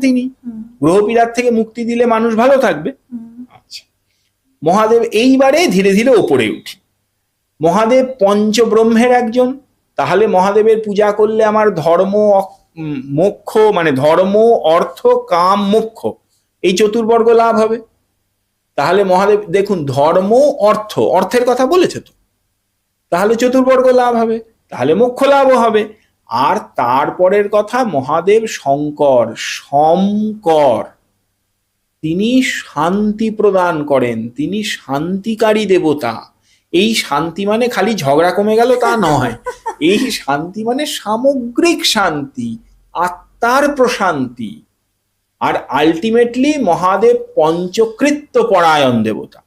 তিনি। হুম, গ্রহপীড়ার থেকে মুক্তি দিলে মানুষ ভালো থাকবে। আচ্ছা। মহাদেব এইবারে ধীরে ধীরে ওপরে উঠি। মহাদেব পঞ্চব্রহ্মের একজন। তাহলে মহাদেবের পূজা করলে আমার ধর্ম মোক্ষ মানে ধর্ম অর্থ কাম মোক্ষ এই চতুর্বর্গ লাভ হবে। তাহলে মহাদেব দেখুন ধর্ম অর্থ অর্থের কথা বলেছে তো। তাহলে চতুর্বর্গ লাভ হবে তাহলে মোক্ষ লাভও হবে। আর তারপরের কথা মহাদেব শঙ্কর শঙ্কর। তিনি শান্তি প্রদান করেন, তিনি শান্তিকারী দেবতা। এই শান্তি মানে খালি ঝগড়া কমে গেল তা নয়। এই শান্তি মানে সামগ্রিক শান্তি, আত্মার প্রশান্তি। আর আলটিমেটলি মহাদেব পঞ্চকৃত্য পরায়ণ দেবতা।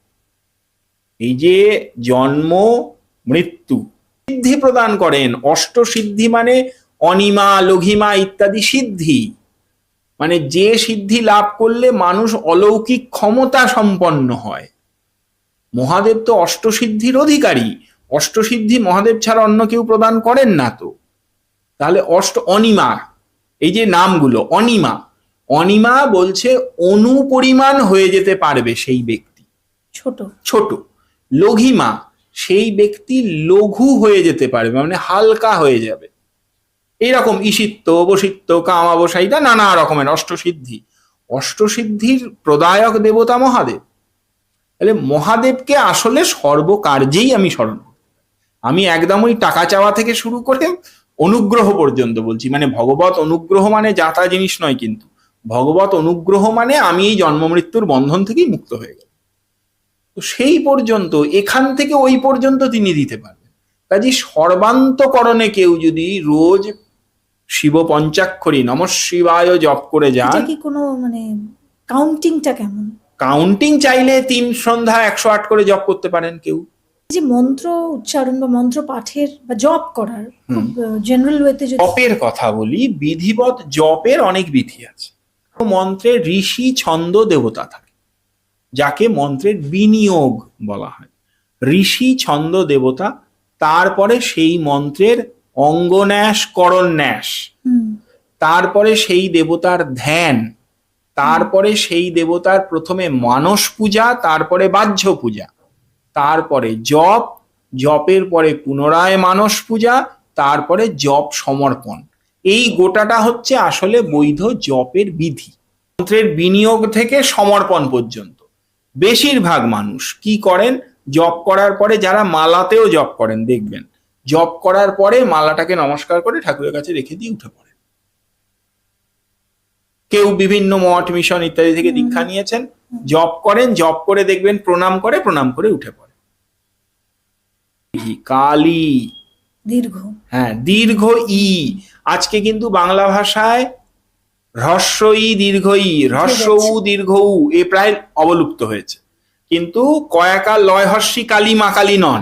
এই যে জন্ম, মৃত্যু সিদ্ধি প্রদান করেন। অষ্ট সিদ্ধি মানে অনিমা লঘিমা ইত্যাদি সিদ্ধি। মানে যে সিদ্ধি লাভ করলে মানুষ অলৌকিক ক্ষমতা সম্পন্ন হয়। মহাদেব তো অষ্টসিদ্ধির অধিকারী। অষ্টসিদ্ধি মহাদেব ছাড়া অন্য কেউ প্রদান করেন না তো। তাহলে অষ্ট অনিমা এই যে নামগুলো অনিমা। অনিমা বলছে অনুপরিমাণ হয়ে যেতে পারবে সেই ব্যক্তি। ছোট। ছোট। লঘিমা সেই ব্যক্তি লঘু হয়ে যেতে পারবে মানে হালকা হয়ে যাবে। এইরকম ঈশিত্ব বসিত্ব কামাবসায়িতা, নানা রকমের অষ্টসিদ্ধি। অষ্টসিদ্ধির প্রদায়ক দেবতা মহাদেব। তাহলে মহাদেবকে আসলে সর্বকার্যেই আমি স্মরণ আমি একদম ওই টাকা চাওয়া থেকে শুরু করে অনুগ্রহ পর্যন্ত বলছি। মানে ভগবত অনুগ্রহ মানে যাতা জিনিস নয় কিন্তু। ভগবত অনুগ্রহ মানে আমি এই জন্ম মৃত্যুর বন্ধন থেকেই মুক্ত হয়ে গেল তো সেই পর্যন্ত এখান থেকে ওই পর্যন্ত তিনি দিতে পারবেন। কাজে সর্বান্তকরণে কেউ যদি রোজ শিব পঞ্চাক্ষরী নম শিবায় জপ করে যান কি কোনো মানে কাউন্টিংটা কেমন? কাউন্টিং চাইলে তিন সন্ধ্যা একশো আট করে জপ করতে পারেন কেউ। যে মন্ত্র উচ্চারণ বা মন্ত্র পাঠের বা জপ করার জেনারেল ওয়েতে জপের কথা বলি বিধিবৎ জপের অনেক বিধি আছে। মন্ত্রে ঋষি ছন্দ দেবতা থাকে। যাকে মন্ত্রের বিনিয়োগ বলা হয়। ঋষি ছন্দ দেবতা তারপরে সেই মন্ত্রের অঙ্গন্যাস করন্যাস। হুম, তারপরে সেই দেবতার ধ্যান। তারপরে সেই দেবতার প্রথমে মানস পূজা তারপরে বাহ্য পূজা। তারপরে জপ জপের পরে পুনরায় মানস পূজা তারপরে জপ সমর্পণ। এই গোটাটা হচ্ছে আসলে বৈধ জপের বিধি। মন্ত্রের বিনিয়োগ থেকে সমর্পণ পর্যন্ত। বেশিরভাগ মানুষ কি করেন? জপ করার পরে যারা মালাতেও জপ করেন দেখবেন। জপ করার পরে মালাটাকে নমস্কার করে ঠাকুরের কাছে রেখে দিয়ে উঠে পড়েন। কেউ বিভিন্ন মঠ মিশন ইত্যাদি থেকে দীক্ষা নিয়েছেন জপ করেন জপ করে দেখবেন প্রণাম করে প্রণাম করে উঠে পড়ে কালী। দীর্ঘ। হ্যাঁ দীর্ঘ ই। আজকে কিন্তু বাংলা ভাষায় হ্রস্ব ই দীর্ঘ ই হ্রস্ব দীর্ঘ উ এ প্রায় অবলুপ্ত হয়েছে। কিন্তু কয়াকা লয় হর্ষি কালী মা কালী নন।